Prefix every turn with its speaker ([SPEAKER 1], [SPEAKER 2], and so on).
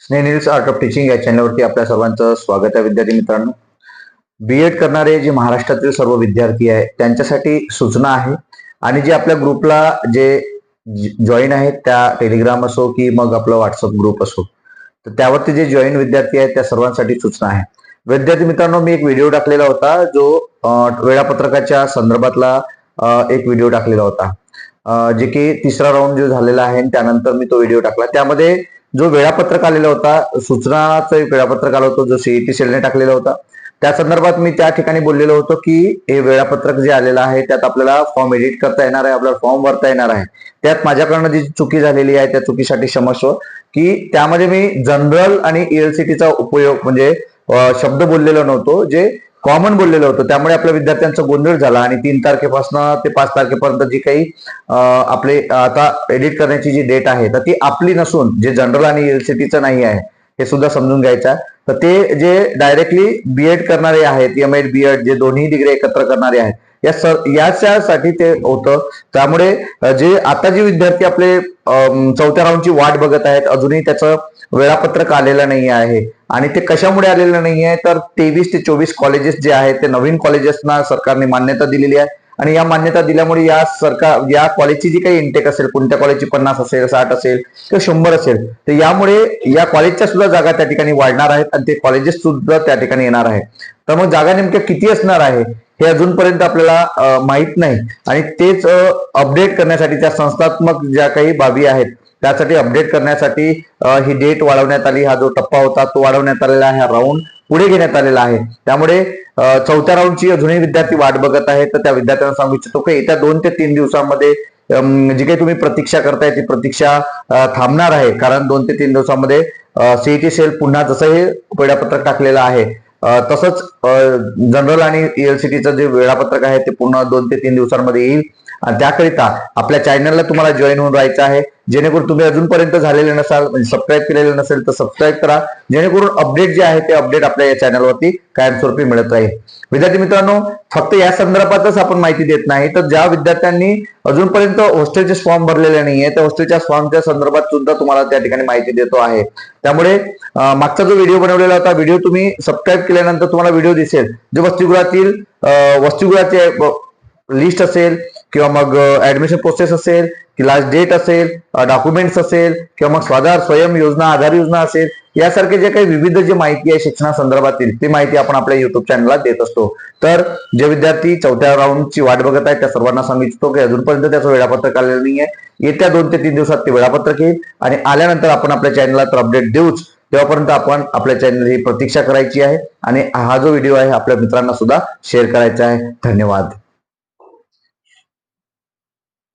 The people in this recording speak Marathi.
[SPEAKER 1] स्नेनिल्स आर्ट ऑफ टीचिंग या चॅनलवरती आपल्या सर्वांचं स्वागत आहे विद्यार्थी मित्रांनो. बी एड करणारे जे महाराष्ट्रातील सर्व विद्यार्थी आहेत त्यांच्यासाठी सूचना आहे. आणि जे आपल्या ग्रुपला जे जॉईन आहेत त्या टेलिग्राम असो की मग आपलं व्हॉट्सअप ग्रुप असो तर त्यावरती जे जॉईन विद्यार्थी आहेत त्या सर्वांसाठी सूचना आहे. विद्यार्थी मित्रांनो मी एक व्हिडिओ टाकलेला होता जो वेळापत्रकाच्या संदर्भातला एक व्हिडिओ टाकलेला होता. जे की तिसरा राऊंड जो झालेला आहे त्यानंतर मी तो व्हिडिओ टाकला. त्यामध्ये जो वेळापत्रक आलेला होता सूचनाचं एक वेळापत्रक आलं होतं जो सीईटी सेलने टाकलेला होता. त्या संदर्भात मी त्या ठिकाणी बोललेलो होतो की हे वेळापत्रक जे आलेलं आहे त्यात आपल्याला फॉर्म एडिट करता येणार आहे आपल्याला फॉर्म भरता येणार आहे. त्यात माझ्याकडनं जी चुकी झालेली आहे त्या चुकीसाठी क्षमस्व की त्यामध्ये मी जनरल आणि ईएलसीटीचा उपयोग म्हणजे शब्द बोललेलो नव्हतो जे कॉमन बोललेलं होतं. त्यामुळे आपल्या विद्यार्थ्यांचा गोंधळ झाला आणि तीन तारखेपासून ते पाच तारखेपर्यंत जी काही आपले आता एडिट करण्याची जी डेट आहे तर ती आपली नसून जे जनरल आणि एलसीटीचं नाही आहे हे सुद्धा समजून घ्यायचं तर ते जे डायरेक्टली बीएड करणारे आहेत एम एड बीएड जे दोन्ही डिग्री एकत्र करणारे आहेत या सर याच्यासाठी ते होतं. त्यामुळे जे आता जे विद्यार्थी आपले चौथ्या राऊंडची वाट बघत आहेत अजूनही त्याचं वेळापत्रक आलेलं नाही आहे आणि ते कशामुळे आलेलं नाही आहे तर तेवीस ते चोवीस कॉलेजेस जे आहेत ते नवीन कॉलेजेसना सरकारने मान्यता दिलेली आहे. आणि या मान्यता दिल्यामुळे या सरकार या कॉलेजची जी काही इंटेक असेल कोणत्या कॉलेजची पन्नास असेल साठ असेल किंवा शंभर असेल तर यामुळे या कॉलेजच्या सुद्धा जागा त्या ठिकाणी वाढणार आहेत आणि ते कॉलेजेस सुद्धा त्या ठिकाणी येणार आहे. तर मग जागा नेमक्या किती असणार आहे? हे अजूनपर्यंत आपल्याला माहीत माहीत नाही. आणि तेच अपडेट करण्यासाठी त्या संस्थात्मक ज्या काही बाबी आहेत त्यासाठी अपडेट करण्यासाठी ही डेट वाढवण्यात आली. हा जो टप्पा होता तो वाढवण्यात आलेला आहे. हा राऊंड पुढे घेण्यात आलेला आहे. त्यामुळे चौथ्या राऊंडची अजूनही विद्यार्थी वाट बघत आहेत. तर त्या विद्यार्थ्यांना सांगू इच्छितो की येत्या दोन ते तीन दिवसांमध्ये जी काही तुम्ही प्रतीक्षा करताय ती प्रतीक्षा थांबणार आहे. कारण दोन ते तीन दिवसामध्ये सीईटी सेल पुन्हा जसं हे वेळापत्रक टाकलेलं आहे तसंच जनरल आणि एलसीटीचं जे वेळापत्रक आहे ते पुन्हा दोन ते तीन दिवसांमध्ये येईल. आणि त्याकरिता आपल्या चॅनलला तुम्हाला जॉईन होऊन राहायचं आहे. जेणेकरून तुम्ही अजूनपर्यंत झालेले नसाल म्हणजे सबस्क्राईब केलेलं नसेल तर सबस्क्राईब करा. जेणेकरून अपडेट जे आहे ते अपडेट आपल्या या चॅनलवरती कायमस्वरूपी मिळत राहील. विद्यार्थी मित्रांनो फक्त या संदर्भातच आपण माहिती देत नाही तर ज्या विद्यार्थ्यांनी अजूनपर्यंत हॉस्टेलचे फॉर्म भरलेले नाहीये त्या हॉस्टेलच्या फॉर्मच्या संदर्भात सुद्धा तुम्हाला त्या ठिकाणी माहिती देतो आहे. त्यामुळे मागचा जो व्हिडिओ बनवलेला होता व्हिडिओ तुम्ही सबस्क्राईब केल्यानंतर तुम्हाला व्हिडिओ दिसेल. जो वसतिगृहातील अं, वसतिगृहाचे लिस्ट असेल किंवा मग ऍडमिशन प्रोसेस असेल की लास्ट डेट असेल डॉक्युमेंट्स असेल किंवा मग स्वाधार स्वयं योजना आधार योजना असेल यासारखे जे काही विविध जे माहिती आहे शिक्षणासंदर्भातील ती माहिती आपण आपल्या युट्यूब चॅनलला देत असतो. तर जे विद्यार्थी चौथ्या राऊंडची वाट बघत आहेत त्या सर्वांना सांगू इच्छितो की अजूनपर्यंत त्याचं वेळापत्रक आलेलं नाही आहे येत्या दोन ते तीन दिवसात ते वेळापत्रक येईल आणि आल्यानंतर आपण आपल्या चॅनलला तर अपडेट देऊच. तेव्हापर्यंत आपण आपल्या चॅनल ही प्रतीक्षा करायची आहे आणि हा जो व्हिडिओ आहे आपल्या मित्रांना सुद्धा शेअर करायचा आहे. धन्यवाद.